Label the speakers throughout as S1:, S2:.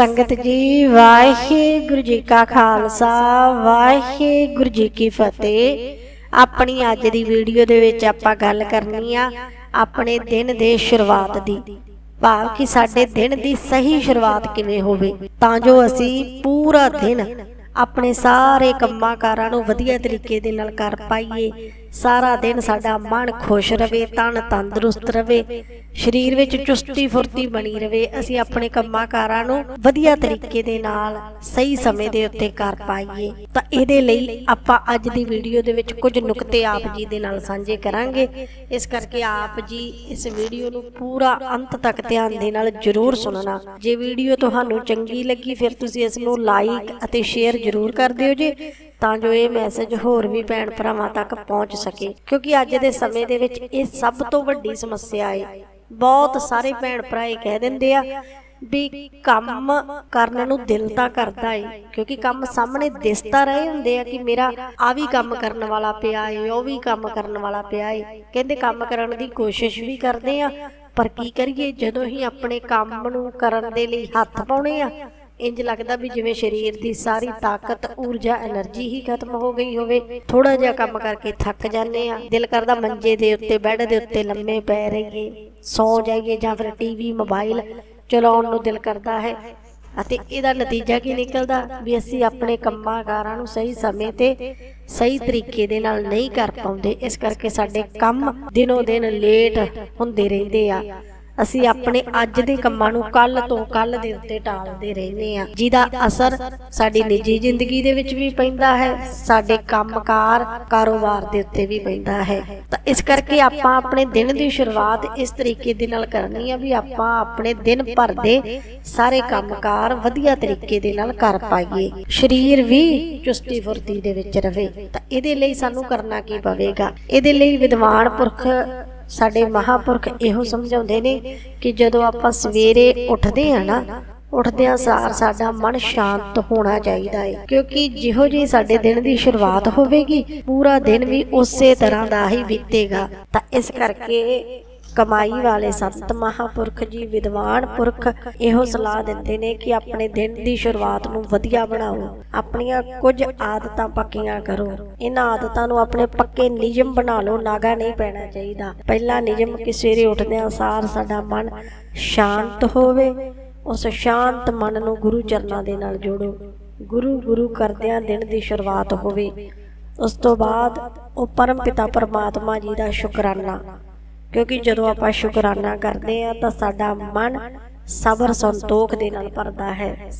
S1: ਸੰਗਤ ਜੀ, ਵਾਹਿਗੁਰੂ ਜੀ ਕਾ ਖਾਲਸਾ, ਵਾਹਿਗੁਰੂ ਜੀ ਕੀ ਫਤਿਹ। ਆਪਣੀ ਅੱਜ ਦੀ ਵੀਡੀਓ ਦੇ ਵਿੱਚ ਆਪਾਂ ਗੱਲ ਕਰਨੀ ਆ ਆਪਣੇ ਦਿਨ ਦੇ ਸ਼ੁਰੂਆਤ ਦੀ। ਭਾਵ ਕਿ ਸਾਡੇ ਦਿਨ ਦੀ ਸਹੀ ਸ਼ੁਰੂਆਤ ਕਿਵੇਂ ਹੋਵੇ। ਤਾਂ ਜੋ ਅਸੀਂ ਪੂਰਾ ਦਿਨ ਆਪਣੇ ਸਾਰੇ ਕੰਮਾਂ ਕਾਰਾਂ ਨੂੰ ਵਧੀਆ ਤਰੀਕੇ ਦੇ ਨਾਲ ਕਰ ਪਾਈਏ ਸਾਰਾ ਦਿਨ ਸਾਡਾ ਮਨ ਖੁਸ਼ ਰਵੇ, ਤਨ ਤੰਦਰੁਸਤ ਰਵੇ, ਸਰੀਰ ਵਿੱਚ ਚੁਸਤੀ ਫੁਰਤੀ ਬਣੀ ਰਵੇ। ਅਸੀਂ ਆਪਣੇ ਕੰਮਾਂ ਕਾਰਾਂ ਨੂੰ ਵਧੀਆ ਤਰੀਕੇ ਦੇ ਨਾਲ ਸਹੀ ਸਮੇਂ ਦੇ ਉੱਤੇ ਕਰ ਪਾਈਏ। ਤਾਂ ਇਹਦੇ ਲਈ ਆਪਾਂ ਅੱਜ ਦੀ ਵੀਡੀਓ ਦੇ ਵਿੱਚ ਕੁਝ ਨੁਕਤੇ ਆਪ ਜੀ ਦੇ ਨਾਲ ਸਾਂਝੇ ਕਰਾਂਗੇ। ਇਸ ਕਰਕੇ ਆਪ ਜੀ ਇਸ ਵੀਡੀਓ ਨੂੰ ਪੂਰਾ ਅੰਤ ਤੱਕ ਧਿਆਨ ਦੇ ਨਾਲ ਜ਼ਰੂਰ ਸੁਣਨਾ। ਜੇ ਵੀਡੀਓ ਤੁਹਾਨੂੰ ਚੰਗੀ ਲੱਗੀ, ਫਿਰ ਤੁਸੀਂ ਇਸ ਨੂੰ ਲਾਈਕ ਅਤੇ ਸ਼ੇਅਰ ਜ਼ਰੂਰ ਕਰ ਦਿਓ ਜੀ। ਤਾਂ ਜੋ ਇਹ ਮੈਸੇਜ ਹੋਰ ਵੀ ਭੈਣ ਭਰਾਵਾਂ ਤੱਕ ਪਹੁੰਚ ਸਕੇ। ਕਿਉਂਕਿ ਅੱਜ ਦੇ ਸਮੇਂ ਦੇ ਵਿੱਚ ਇਹ ਸਭ ਤੋਂ ਵੱਡੀ ਸਮੱਸਿਆ ਹੈ ਬਹੁਤ ਸਾਰੇ ਭੈਣ ਭਰਾ ਇਹ ਕਹਿ ਦਿੰਦੇ ਆ ਵੀ ਕੰਮ ਕਰਨ ਨੂੰ ਦਿਲ ਤਾਂ ਕਰਦਾ ਏ। ਕਿਉਂਕਿ ਕੰਮ ਸਾਹਮਣੇ ਦਿਸਦਾ ਰਹੇ ਹੁੰਦੇ ਆ ਕਿ ਮੇਰਾ ਆ ਵੀ ਕੰਮ ਕਰਨ ਵਾਲਾ ਪਿਆ ਏ, ਉਹ ਵੀ ਕੰਮ ਕਰਨ ਵਾਲਾ ਪਿਆ ਏ। ਕਹਿੰਦੇ ਕੰਮ ਕਰਨ ਦੀ ਕੋਸ਼ਿਸ਼ ਵੀ ਕਰਦੇ ਆ, ਪਰ ਕੀ ਕਰੀਏ? ਜਦੋਂ ਹੀ ਆਪਣੇ ਕੰਮ ਨੂੰ ਕਰਨ ਦੇ ਲਈ ਹੱਥ ਪਾਉਣੇ ਆ ਇੰਜ ਲੱਗਦਾ ਵੀ ਜਿਵੇਂ ਸਰੀਰ ਦੀ ਸਾਰੀ ਤਾਕਤ ਊਰਜਾ એનર્ਜੀ ਹੀ ਖਤਮ ਹੋ ਗਈ ਹੋਵੇ। ਥੋੜਾ ਜਿਹਾ ਕੰਮ ਕਰਕੇ ਥੱਕ ਜਾਂਦੇ ਆ ਦਿਲ ਕਰਦਾ ਮੰਜੇ ਦੇ ਉੱਤੇ ਬੈੱਡ ਦੇ ਉੱਤੇ ਲੰਮੇ ਪੈ ਰਹੀਏ। ਸੌ ਜਾਈਏ ਜਾਂ ਫਿਰ ਟੀਵੀ ਮੋਬਾਈਲ ਚਲਾਉਣ ਨੂੰ ਦਿਲ ਕਰਦਾ ਹੈ। ਅਤੇ ਇਹਦਾ ਨਤੀਜਾ ਕੀ ਨਿਕਲਦਾ? ਵੀ ਅਸੀਂ ਆਪਣੇ ਕੰਮਾਂ ਕਾਰਾਂ ਨੂੰ ਸਹੀ ਸਮੇਂ ਤੇ ਸਹੀ ਤਰੀਕੇ ਦੇ ਨਾਲ ਨਹੀਂ ਕਰ ਪਾਉਂਦੇ। ਇਸ ਕਰਕੇ ਸਾਡੇ ਕੰਮ ਦਿਨੋ ਦਿਨ ਲੇਟ ਹੁੰਦੇ ਰਹਿੰਦੇ ਆ। ਅਸੀਂ ਆਪਣੇ ਅੱਜ ਦੇ ਕੰਮਾਂ ਨੂੰ ਕੱਲ ਤੋਂ ਕੱਲ ਦੇ ਉੱਤੇ ਟਾਲਦੇ ਰਹਿੰਦੇ ਆ ਜਿਹਦਾ ਅਸਰ ਸਾਡੀ ਨਿੱਜੀ ਜ਼ਿੰਦਗੀ ਦੇ ਵਿੱਚ ਵੀ ਪੈਂਦਾ ਹੈ, ਸਾਡੇ ਕੰਮਕਾਰ ਕਾਰੋਬਾਰ ਦੇ ਉੱਤੇ ਵੀ ਪੈਂਦਾ ਹੈ। ਤਾਂ ਇਸ ਕਰਕੇ ਆਪਾਂ ਆਪਣੇ ਦਿਨ ਦੀ ਸ਼ੁਰੂਆਤ ਇਸ ਤਰੀਕੇ ਦੇ ਨਾਲ ਕਰਨੀ ਆ ਵੀ ਆਪਾਂ ਆਪਣੇ ਦਿਨ ਭਰ ਦੇ ਸਾਰੇ ਕੰਮਕਾਰ ਵਧੀਆ ਤਰੀਕੇ ਦੇ ਨਾਲ ਕਰ ਪਾਈਏ। ਸਰੀਰ ਵੀ ਚੁਸਤੀ ਫੁਰਤੀ ਦੇ ਵਿੱਚ ਰਵੇ। ਤਾਂ ਇਹਦੇ ਲਈ ਸਾਨੂੰ ਕਰਨਾ ਕੀ ਪਵੇਗਾ? ਇਹਦੇ ਲਈ ਵਿਦਵਾਨ ਪੁਰਖ ਸਾਡੇ ਮਹਾਪੁਰਖ ਇਹੋ ਸਮਝਾਉਂਦੇ ਨੇ ਕਿ ਜਦੋਂ ਆਪਾਂ ਸਵੇਰੇ ਉੱਠਦੇ ਆ ਨਾ ਉੱਠਦਿਆਂ ਸਾਰ ਸਾਡਾ ਮਨ ਸ਼ਾਂਤ ਹੋਣਾ ਚਾਹੀਦਾ ਹੈ। ਕਿਉਂਕਿ ਜਿਹੋ ਜਿਹੀ ਸਾਡੇ ਦਿਨ ਦੀ ਸ਼ੁਰੂਆਤ ਹੋਵੇਗੀ ਪੂਰਾ ਦਿਨ ਵੀ ਉਸੇ ਤਰ੍ਹਾਂ ਦਾ ਹੀ ਬੀਤੇਗਾ। ਤਾਂ ਇਸ ਕਰਕੇ ਕਮਾਈ ਵਾਲੇ ਸੰਤ ਮਹਾਪੁਰਖ ਜੀ, ਵਿਦਵਾਨ ਪੁਰਖ ਇਹੋ ਸਲਾਹ ਦਿੰਦੇ ਨੇ ਕਿ ਆਪਣੇ ਦਿਨ ਦੀ ਸ਼ੁਰੂਆਤ ਨੂੰ ਵਧੀਆ ਬਣਾਓ, ਆਪਣੀਆਂ ਕੁਝ ਆਦਤਾਂ ਪੱਕੀਆਂ ਕਰੋ। ਇਹਨਾਂ ਆਦਤਾਂ ਨੂੰ ਆਪਣੇ ਪੱਕੇ ਨਿਯਮ ਬਣਾ ਲਓ, ਨਾਗਾ ਨਹੀਂ ਪੈਣਾ ਚਾਹੀਦਾ। ਪਹਿਲਾ ਨਿਯਮ ਕਿ ਸਵੇਰੇ ਉੱਠਦਿਆਂ ਸਾਰ ਸਾਡਾ ਮਨ ਸ਼ਾਂਤ ਹੋਵੇ, ਉਸ ਸ਼ਾਂਤ ਮਨ ਨੂੰ ਗੁਰੂ ਚਰਨਾਂ ਦੇ ਨਾਲ ਜੋੜੋ। ਗੁਰੂ ਗੁਰੂ ਕਰਦਿਆਂ ਦਿਨ ਦੀ ਸ਼ੁਰੂਆਤ ਹੋਵੇ। ਉਸ ਤੋਂ ਬਾਅਦ ਉਹ ਪਰਮ ਪਿਤਾ ਪਰਮਾਤਮਾ ਜੀ ਦਾ ਸ਼ੁਕਰਾਨਾ। ਕਿਉਂਕਿ ਜਦੋਂ ਆਪਾਂ ਸ਼ੁਕਰਾਨਾ ਕਰਦੇ ਆ ਤਾਂ ਸਾਡਾ ਮਨ ਸਬਰ ਸੰਤੋਖ ਦੇ ਨਾਲ ਭਰਦਾ ਹੈ।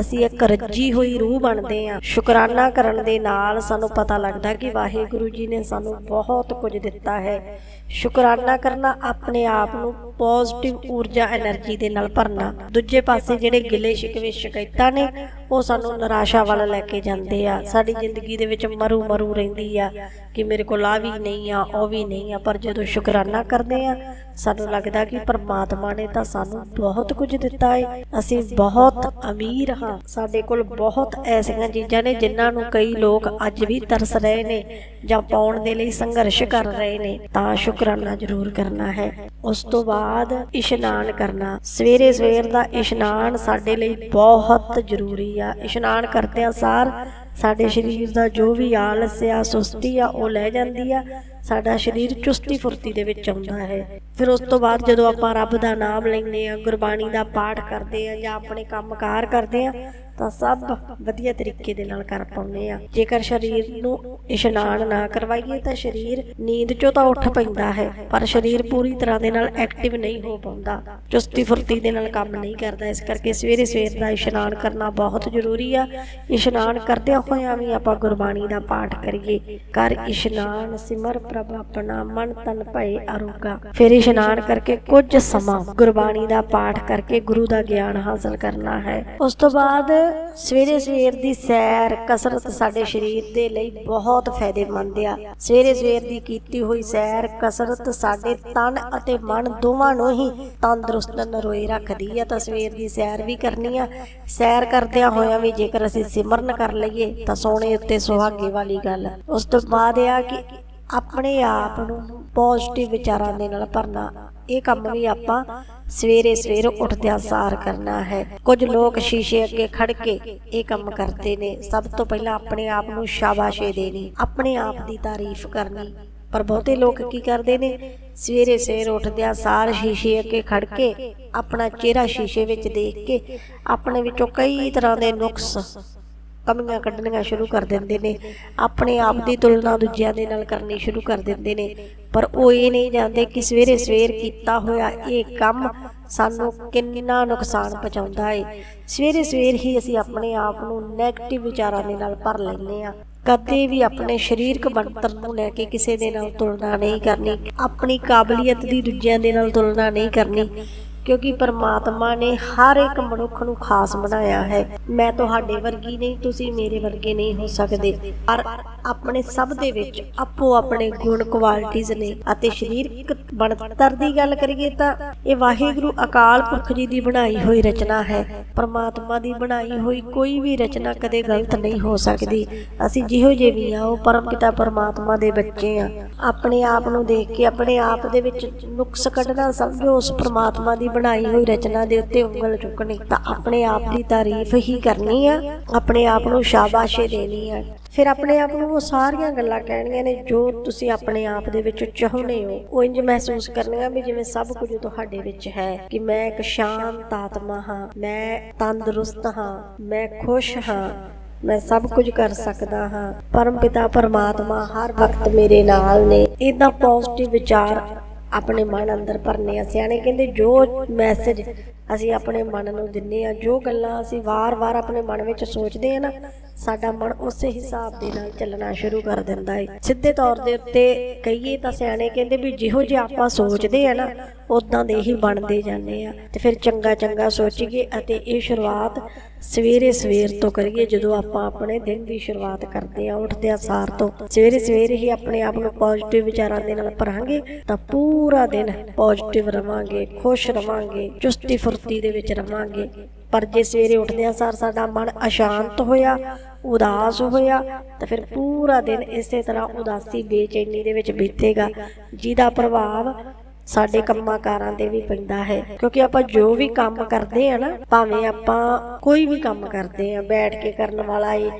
S1: ਅਸੀਂ ਇੱਕ ਰੱਜੀ ਹੋਈ ਰੂਹ ਬਣਦੇ ਆ ਸ਼ੁਕਰਾਨਾ ਕਰਨ ਦੇ ਨਾਲ ਸਾਨੂੰ ਪਤਾ ਲੱਗਦਾ ਕਿ ਵਾਹਿਗੁਰੂ ਜੀ ਨੇ ਸਾਨੂੰ ਬਹੁਤ ਕੁਝ ਦਿੱਤਾ ਹੈ। ਸ਼ੁਕਰਾਨਾ ਕਰਨਾ ਆਪਣੇ ਆਪ ਨੂੰ ਪੋਜ਼ਿਟਿਵ ਊਰਜਾ એનર્ਜੀ ਦੇ ਨਾਲ ਭਰਨਾ। ਦੂਜੇ ਪਾਸੇ ਜਿਹੜੇ ਗਿਲੇ ਸ਼ਿਕਵੇ ਸ਼ਿਕਾਇਤਾਂ ਨੇ, ਉਹ ਸਾਨੂੰ ਨਿਰਾਸ਼ਾ ਵੱਲ ਲੈ ਕੇ ਜਾਂਦੇ ਆ। ਸਾਡੀ ਜ਼ਿੰਦਗੀ ਦੇ ਵਿੱਚ ਮਰੂ ਮਰੂ ਰਹਿੰਦੀ ਆ ਕਿ ਮੇਰੇ ਕੋਲ ਆ ਵੀ ਨਹੀਂ ਆ, ਉਹ ਵੀ ਨਹੀਂ ਆ, ਪਰ ਜਦੋਂ ਸ਼ੁਕਰਾਨਾ ਕਰਦੇ ਆ, ਸਾਨੂੰ ਲੱਗਦਾ ਕਿ ਪਰਮਾਤਮਾ ਨੇ ਤਾਂ ਸਾਨੂੰ ਬਹੁਤ ਕੁਝ ਦਿੱਤਾ ਏ। ਅਸੀਂ ਬਹੁਤ ਅਮੀਰ ਹਾਂ। ਸਾਡੇ ਕੋਲ ਬਹੁਤ ਐਸੀਆਂ ਚੀਜ਼ਾਂ ਨੇ ਜਿਨ੍ਹਾਂ ਨੂੰ ਕਈ ਲੋਕ ਅੱਜ ਵੀ ਤਰਸ ਰਹੇ ਨੇ ਜਾਂ ਪਾਉਣ ਦੇ ਲਈ ਸੰਘਰਸ਼ ਕਰ ਰਹੇ ਨੇ। ਤਾਂ ਸ਼ੁਕਰਾਨਾ ਜ਼ਰੂਰ ਕਰਨਾ ਹੈ। ਉਸ ਤੋਂ ਬਾਅਦ ਇਸ਼ਨਾਨ ਕਰਨਾ। ਸਵੇਰੇ ਸਵੇਰ ਦਾ ਇਸ਼ਨਾਨ ਸਾਡੇ ਲਈ ਬਹੁਤ ਜ਼ਰੂਰੀ ਆ। ਇਸ਼ਨਾਨ ਕਰਦਿਆਂ ਸਾਰ ਸਾਡੇ ਸਰੀਰ ਦਾ ਜੋ ਵੀ ਆਲਸ ਆ, ਸੁਸਤੀ ਆ, ਉਹ ਲੈ ਜਾਂਦੀ ਆ। ਸਾਡਾ ਸਰੀਰ ਚੁਸਤੀ ਫੁਰਤੀ ਦੇ ਵਿੱਚ ਆਉਂਦਾ ਹੈ। ਫਿਰ ਉਸ ਤੋਂ ਬਾਅਦ ਜਦੋਂ ਆਪਾਂ ਰੱਬ ਦਾ ਨਾਮ ਲੈਂਦੇ ਆ ਗੁਰਬਾਣੀ ਦਾ ਪਾਠ ਕਰਦੇ ਆ ਜਾਂ ਆਪਣੇ ਕੰਮਕਾਰ ਕਰਦੇ ਆ ਤਾਂ ਸਭ ਵਧੀਆ ਤਰੀਕੇ ਦੇ ਨਾਲ ਕਰ ਪਾਉਂਦੇ ਆ ਜੇਕਰ ਸਰੀਰ ਨੂੰ ਇਸ਼ਨਾਨ ਨਾ ਕਰਵਾਈਏ, ਤਾਂ ਸਰੀਰ ਨੀਂਦ ਚੋਂ ਤਾਂ ਉੱਠ ਪੈਂਦਾ ਹੈ, ਪਰ ਸਰੀਰ ਪੂਰੀ ਤਰ੍ਹਾਂ ਦੇ ਨਾਲ ਐਕਟਿਵ ਨਹੀਂ ਹੋ ਪਾਉਂਦਾ। ਚੁਸਤੀ ਫੁਰਤੀ ਦੇ ਨਾਲ ਕੰਮ ਨਹੀਂ ਕਰਦਾ, ਇਸ ਕਰਕੇ ਸਵੇਰੇ ਸਵੇਰ ਦਾ ਇਸ਼ਨਾਨ ਕਰਨਾ ਬਹੁਤ ਜ਼ਰੂਰੀ ਆ। ਇਸ਼ਨਾਨ ਕਰਦਿਆਂ ਹੋਇਆਂ ਵੀ ਆਪਾਂ ਗੁਰਬਾਣੀ ਦਾ ਪਾਠ ਕਰੀਏ। ਕਰ ਇਸ਼ਨਾਨ ਸਿਮਰ ਪ੍ਰਭ ਆਪਣਾ ਮਨ ਤਨ ਭਏ ਅਰੋਗਾ ਫਿਰ ਇਸ਼ਨਾਨ ਕਰਕੇ ਕੁਝ ਸਮਾਂ ਗੁਰਬਾਣੀ ਦਾ ਪਾਠ ਕਰਕੇ ਗੁਰੂ ਦਾ ਗਿਆਨ ਹਾਸਲ ਕਰਨਾ ਹੈ। ਉਸ ਤੋਂ ਬਾਅਦ ਸਵੇਰੇ ਸਵੇਰ ਦੀ ਸੈਰ ਕਸਰਤ ਸਾਡੇ ਸਰੀਰ ਦੇ ਲਈ ਬਹੁਤ ਫਾਇਦੇਮੰਦ ਆ। ਸਵੇਰੇ ਸਵੇਰ ਦੀ ਕੀਤੀ ਹੋਈ ਸੈਰ ਕਸਰਤ ਸਾਡੇ ਤਨ ਅਤੇ ਮਨ ਦੋਵਾਂ ਨੂੰ ਹੀ ਤੰਦਰੁਸਤ ਨਰੋਏ ਰੱਖਦੀ ਆ। ਤਾਂ ਸਵੇਰ ਦੀ ਸੈਰ ਵੀ ਕਰਨੀ ਆ। ਸੈਰ ਕਰਦਿਆਂ ਹੋਇਆਂ ਵੀ ਜੇਕਰ ਅਸੀਂ ਸਿਮਰਨ ਕਰ ਲਈਏ ਤਾਂ ਸੋਨੇ ਉੱਤੇ ਸੁਹਾਗੇ ਵਾਲੀ ਗੱਲ। ਉਸ ਤੋਂ ਬਾਅਦ ਇਹ ਆ ਕਿ ਆਪਣੇ ਆਪ ਨੂੰ ਪੋਜ਼ਿਟਿਵ ਵਿਚਾਰਾਂ ਦੇ ਨਾਲ ਭਰਨਾ। ਇਹ ਕੰਮ ਵੀ ਆਪਾਂ ਸਵੇਰੇ ਸਵੇਰ ਉੱਠਦਿਆਂ ਸਾਰ ਕਰਨਾ ਹੈ। ਕੁਝ ਲੋਕ ਸ਼ੀਸ਼ੇ ਅੱਗੇ ਖੜ ਕੇ ਇਹ ਕੰਮ ਕਰਦੇ ਨੇ। ਸਭ ਤੋਂ ਪਹਿਲਾਂ ਆਪਣੇ ਆਪ ਨੂੰ ਸ਼ਾਬਾਸ਼ੇ ਦੇਣੀ, ਆਪਣੇ ਆਪ ਦੀ ਤਾਰੀਫ ਕਰਨੀ। ਪਰ ਬਹੁਤੇ ਲੋਕ ਕੀ ਕਰਦੇ ਨੇ? ਸਵੇਰੇ ਸਵੇਰ ਉੱਠਦਿਆਂ ਸਾਰ ਸ਼ੀਸ਼ੇ ਅੱਗੇ ਖੜ ਕੇ ਆਪਣਾ ਚਿਹਰਾ ਸ਼ੀਸ਼ੇ ਵਿੱਚ ਦੇਖ ਕੇ ਆਪਣੇ ਵਿੱਚੋਂ ਕਈ ਤਰ੍ਹਾਂ ਦੇ ਨੁਕਸ ਕਮੀਆਂ ਕੱਢਣੀਆਂ ਸ਼ੁਰੂ ਕਰ ਦਿੰਦੇ ਨੇ, ਆਪਣੇ ਆਪ ਦੀ ਤੁਲਨਾ ਦੂਜਿਆਂ ਦੇ ਨਾਲ ਕਰਨੀ ਸ਼ੁਰੂ ਕਰ ਦਿੰਦੇ ਨੇ। ਪਰ ਉਹ ਇਹ ਨਹੀਂ ਜਾਣਦੇ ਕਿ ਸਵੇਰੇ ਸਵੇਰ ਕੀਤਾ ਹੋਇਆ ਇਹ ਕੰਮ ਸਾਨੂੰ ਕਿੰਨਾ ਨੁਕਸਾਨ ਪਹੁੰਚਾਉਂਦਾ ਹੈ ਸਵੇਰੇ ਸਵੇਰ ਹੀ ਅਸੀਂ ਆਪਣੇ ਆਪ ਨੂੰ 네ਗੇਟਿਵ ਵਿਚਾਰਾਂ ਦੇ ਨਾਲ ਭਰ ਲੈਂਦੇ ਆ ਕਦੇ ਵੀ ਆਪਣੇ ਸਰੀਰਕ ਬਣਤਰ ਨੂੰ ਲੈ ਕੇ ਕਿਸੇ ਦੇ ਨਾਲ ਤੁਲਨਾ ਨਹੀਂ ਕਰਨੀ, ਆਪਣੀ ਕਾਬਲੀਅਤ ਦੀ ਦੂਜਿਆਂ ਦੇ ਨਾਲ ਤੁਲਨਾ ਨਹੀਂ ਕਰਨੀ। ਕਿਉਂਕਿ ਪਰਮਾਤਮਾ ਨੇ ਹਰ ਇੱਕ ਮਨੁੱਖ ਨੂੰ ਖਾਸ ਬਣਾਇਆ ਹੈ। ਮੈਂ ਤੁਹਾਡੇ ਵਰਗੀ ਨਹੀਂ, ਤੁਸੀਂ ਮੇਰੇ ਵਰਗੇ ਨਹੀਂ ਹੋ ਸਕਦੇ। ਪਰ ਆਪਣੇ ਸਭ ਦੇ ਵਿੱਚ ਆਪੋ ਆਪਣੇ ਗੁਣ ਕੁਆਲਿਟੀਆਂ ਨੇ ਅਤੇ ਸਰੀਰਕ ਬਣਤਰ ਦੀ ਗੱਲ ਕਰੀਏ ਤਾਂ ਇਹ ਵਾਹਿਗੁਰੂ ਅਕਾਲ ਪੁਰਖ ਜੀ ਦੀ ਬਣਾਈ ਹੋਈ ਰਚਨਾ ਹੈ। ਪਰਮਾਤਮਾ ਦੀ ਬਣਾਈ ਹੋਈ ਕੋਈ ਵੀ ਰਚਨਾ ਕਦੇ ਗਲਤ ਨਹੀਂ ਹੋ ਸਕਦੀ। ਅਸੀਂ ਜਿਹੋ ਜਿਹੇ ਵੀ ਆ ਉਹ ਪਰਮ ਪਿਤਾ ਪਰਮਾਤਮਾ ਦੇ ਬੱਚੇ ਆ ਆਪਣੇ ਆਪ ਨੂੰ ਦੇਖ ਕੇ, ਆਪਣੇ ਆਪ ਦੇ ਵਿੱਚ ਨੁਕਸ ਕੱਢਣਾ, ਸਮਝੋ, ਉਸ ਪਰਮਾਤਮਾ ਦੀ ਬਣਾਈ ਹੋਈ ਰਚਨਾ ਦੇ ਉੱਤੇ ਉਂਗਲ ਚੁੱਕਣੀ, ਤਾਂ ਆਪਣੇ ਆਪ ਦੀ ਤਾਰੀਫ ਹੀ ਕਰਨੀ ਆ। ਆਪਣੇ ਆਪ ਨੂੰ ਸ਼ਾਬਾਸ਼ੇ ਦੇਣੀ ਆ। ਫਿਰ ਆਪਣੇ ਆਪ ਨੂੰ ਉਹ ਸਾਰੀਆਂ ਗੱਲਾਂ ਕਹਿਣੀਆਂ ਨੇ ਜੋ ਤੁਸੀਂ ਆਪਣੇ ਆਪ ਦੇ ਵਿੱਚ ਚਾਹੁੰਦੇ ਹੋ। ਉਹ ਇੰਜ ਮਹਿਸੂਸ ਕਰਨੀਆਂ ਵੀ ਜਿਵੇਂ ਸਭ ਕੁਝ ਤੁਹਾਡੇ ਵਿੱਚ ਹੈ ਕਿ ਮੈਂ ਇੱਕ ਸ਼ਾਂਤ ਆਤਮਾ ਹਾਂ, ਮੈਂ ਤੰਦਰੁਸਤ ਹਾਂ, ਮੈਂ ਖੁਸ਼ ਹਾਂ, ਮੈਂ ਸਭ ਕੁਝ ਕਰ ਸਕਦਾ ਹਾਂ। ਪਰਮ ਪਿਤਾ ਪਰਮਾਤਮਾ ਹਰ ਵਕਤ ਮੇਰੇ ਨਾਲ ਨੇ। ਇਦਾਂ ਪੋਜ਼ਿਟਿਵ ਵਿਚਾਰ ਆਪਣੇ ਮਨ ਅੰਦਰ ਭਰਨੇ ਆ। ਸਿਆਣੇ ਕਹਿੰਦੇ ਜੋ ਮੈਸੇਜ ਅਸੀਂ ਆਪਣੇ ਮਨ ਨੂੰ ਦਿੰਨੇ ਆ। ਜੋ ਗੱਲਾਂ ਅਸੀਂ ਵਾਰ-ਵਾਰ ਆਪਣੇ ਮਨ ਵਿੱਚ ਸੋਚਦੇ ਆ ਨਾ, ਸਾਡਾ ਮਨ ਉਸੇ ਹਿਸਾਬ ਦੇ ਨਾਲ ਚੱਲਣਾ ਸ਼ੁਰੂ ਕਰ ਦਿੰਦਾ ਹੈ ਸਿੱਧੇ ਤੌਰ ਦੇ ਉੱਤੇ ਕਹੀਏ ਤਾਂ ਸਿਆਣੇ ਕਹਿੰਦੇ ਵੀ ਜਿਹੋ ਜਿਹਾ ਆਪਾਂ ਸੋਚਦੇ ਆ ਨਾ ਉਦਾਂ ਦੇ ਹੀ ਬਣਦੇ ਜਾਂਦੇ ਆ। ਤੇ ਫਿਰ ਚੰਗਾ ਚੰਗਾ ਸੋਚੀਏ ਅਤੇ ਇਹ ਸ਼ੁਰੂਆਤ ਸਵੇਰੇ ਸਵੇਰ ਤੋਂ ਕਰੀਏ। ਜਦੋਂ ਆਪਾਂ ਆਪਣੇ ਦਿਨ ਦੀ ਸ਼ੁਰੂਆਤ ਕਰਦੇ ਆ ਉੱਠਦੇ ਆ ਸਾਰ ਤੋਂ ਸਵੇਰੇ ਸਵੇਰੇ ਹੀ ਆਪਣੇ ਆਪ ਨੂੰ ਪੋਜ਼ਿਟਿਵ ਵਿਚਾਰਾਂ ਦੇ ਨਾਲ ਭਰਾਂਗੇ, ਤਾਂ ਪੂਰਾ ਦਿਨ ਪੋਜ਼ਿਟਿਵ ਰਵਾਂਗੇ, ਖੁਸ਼ ਰਵਾਂਗੇ ਚੁਸਤੀ ਫੁਰ ਫੁਰਤੀ ਦੇ ਵਿੱਚ ਰਵਾਂਗੇ। ਪਰ ਜੇ ਸਵੇਰੇ ਉੱਠਦੇ ਸਾਰ, ਸਾਡਾ ਮਨ ਅਸ਼ਾਂਤ ਹੋਇਆ, ਉਦਾਸ ਹੋਇਆ, ਤਾਂ ਫਿਰ ਪੂਰਾ ਦਿਨ ਇਸੇ ਤਰ੍ਹਾਂ ਉਦਾਸੀ ਬੇਚੈਨੀ ਦੇ ਵਿੱਚ ਬੀਤੇਗਾ। ਜਿਹਦਾ ਪ੍ਰਭਾਵ ਸਾਡੇ ਕੰਮਾਂ ਕਾਰਾਂ ਤੇ ਵੀ ਪੈਂਦਾ ਹੈ। ਕਿਉਂਕਿ ਆਪਾਂ ਜੋ ਵੀ ਕੰਮ ਕਰਦੇ ਆ ਨਾ, ਭਾਵੇਂ ਆਪਾਂ ਕੋਈ ਵੀ ਕੰਮ ਕਰਦੇ ਆ ਬੈਠ ਕੇ ਕਰਨ ਵਾਲਾ ਏ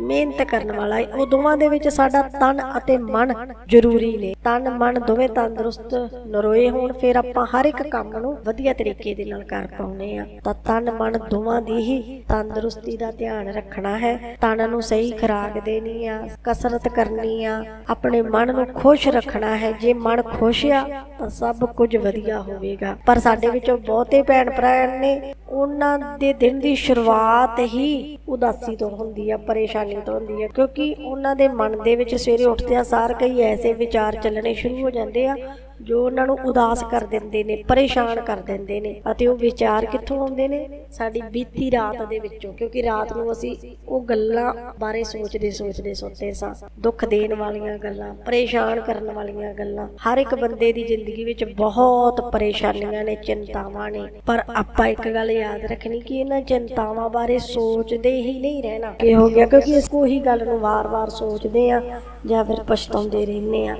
S1: ਮਿਹਨਤ ਕਰਨ ਵਾਲਾ ਏ। ਉਹ ਦੋਵਾਂ ਦੇ ਵਿੱਚ ਸਾਡਾ ਤਨ ਅਤੇ ਮਨ ਜ਼ਰੂਰੀ ਨੇ। ਤਨ, ਮਨ ਦੋਵੇਂ ਤੰਦਰੁਸਤ, ਨਰੋਏ ਹੋਣ, ਫਿਰ ਆਪਾਂ ਹਰ ਇੱਕ ਕੰਮ ਨੂੰ ਵਧੀਆ ਤਰੀਕੇ ਦੇ ਨਾਲ ਕਰ ਪਾਉਨੇ ਆ ਤਾਂ ਤਨ, ਮਨ ਦੋਵਾਂ ਦੀ ਹੀ ਤੰਦਰੁਸਤੀ ਦਾ ਧਿਆਨ ਰੱਖਣਾ ਹੈ। ਤਨ ਨੂੰ ਸਹੀ ਖੁਰਾਕ ਦੇਣੀ ਆ, ਕਸਰਤ ਕਰਨੀ ਆ, ਆਪਣੇ ਮਨ ਨੂੰ ਖੁਸ਼ ਰੱਖਣਾ ਹੈ। ਜੇ ਮਨ ਖੁਸ਼ ਆ, ਤਾਂ ਸਭ ਕੁਝ ਵਧੀਆ ਹੋਵੇਗਾ। ਪਰ ਸਾਡੇ ਵਿੱਚੋਂ ਬਹੁਤੇ ਭੈਣ ਭਰਾ ਨੇ ਉਹਨਾਂ ਦੇ ਦਿਨ ਦੀ ਸ਼ੁਰੂਆਤ ਹੀ ਉਦਾਸੀ ਤੋਂ ਹੁੰਦੀ ਆ, ਪਰੇਸ਼ਾਨੀ ਤੋਂ ਹੁੰਦੀ ਆ, ਕਿਉਂਕਿ ਉਹਨਾਂ ਦੇ ਮਨ ਦੇ ਵਿੱਚ ਸਵੇਰੇ ਉੱਠਦਿਆਂ ਸਾਰ ਕਈ ਐਸੇ ਵਿਚਾਰ ਚੱਲਣੇ ਸ਼ੁਰੂ ਹੋ ਜਾਂਦੇ ਆ ਜੋ ਉਹਨਾਂ ਨੂੰ ਉਦਾਸ ਕਰ ਦਿੰਦੇ ਨੇ, ਪਰੇਸ਼ਾਨ ਕਰ ਦਿੰਦੇ ਨੇ ਅਤੇ ਉਹ ਵਿਚਾਰ ਕਿੱਥੋਂ ਆਉਂਦੇ ਨੇ? ਸਾਡੀ ਬੀਤੀ ਰਾਤ ਦੇ ਵਿੱਚੋਂ, ਕਿਉਂਕਿ ਰਾਤ ਨੂੰ ਅਸੀਂ ਉਹ ਗੱਲਾਂ ਬਾਰੇ ਸੋਚਦੇ ਸੋਚਦੇ ਸੁੱਤੇ ਸਾਂ। ਦੁੱਖ ਦੇਣ ਵਾਲੀਆਂ ਗੱਲਾਂ, ਪਰੇਸ਼ਾਨ ਕਰਨ ਵਾਲੀਆਂ ਗੱਲਾਂ। ਹਰ ਇੱਕ ਬੰਦੇ ਦੀ ਜ਼ਿੰਦਗੀ ਵਿੱਚ ਬਹੁਤ ਪਰੇਸ਼ਾਨੀਆਂ ਨੇ, ਚਿੰਤਾਵਾਂ ਨੇ। ਪਰ ਆਪਾਂ ਇੱਕ ਗੱਲ ਯਾਦ ਰੱਖਣੀ ਕਿ ਇਹਨਾਂ ਚਿੰਤਾਵਾਂ ਬਾਰੇ ਸੋਚਦੇ ਹੀ ਨਹੀਂ ਰਹਿਣਾ। ਇਹ ਹੋ ਗਿਆ ਕਿਉਂਕਿ ਇਸ ਕੋਈ ਗੱਲ ਨੂੰ ਵਾਰ-ਵਾਰ ਸੋਚਦੇ ਆ ਜਾਂ ਫਿਰ ਪਛਤਾਉਂਦੇ ਰਹਿੰਦੇ ਆ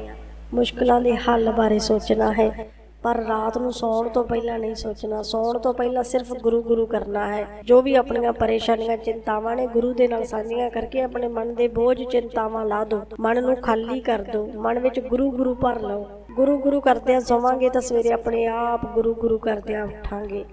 S1: ਮੁਸ਼ਕਲਾਂ ਦੇ ਹੱਲ ਬਾਰੇ ਸੋਚਣਾ ਹੈ। ਪਰ ਰਾਤ ਨੂੰ ਸੌਣ ਤੋਂ ਪਹਿਲਾਂ ਨਹੀਂ ਸੋਚਣਾ। ਸੌਣ ਤੋਂ ਪਹਿਲਾਂ ਸਿਰਫ ਗੁਰੂ ਗੁਰੂ ਕਰਨਾ ਹੈ। ਜੋ ਵੀ ਆਪਣੀਆਂ ਪਰੇਸ਼ਾਨੀਆਂ, ਚਿੰਤਾਵਾਂ ਨੇ ਗੁਰੂ ਦੇ ਨਾਲ ਸਾਂਝੀਆਂ ਕਰਕੇ ਆਪਣੇ ਮਨ ਦੇ ਬੋਝ, ਚਿੰਤਾਵਾਂ ਲਾ ਦਿਓ ਮਨ ਨੂੰ ਖਾਲੀ ਕਰ ਦਿਓ ਮਨ ਵਿੱਚ ਗੁਰੂ ਗੁਰੂ ਭਰ ਲਓ। ਗੁਰੂ ਗੁਰੂ ਕਰਦਿਆਂ ਸੋਵਾਂਗੇ ਤਾਂ ਸਵੇਰੇ ਆਪਣੇ ਆਪ ਗੁਰੂ ਗੁਰੂ ਕਰਦਿਆਂ ਉੱਠਾਂਗੇ।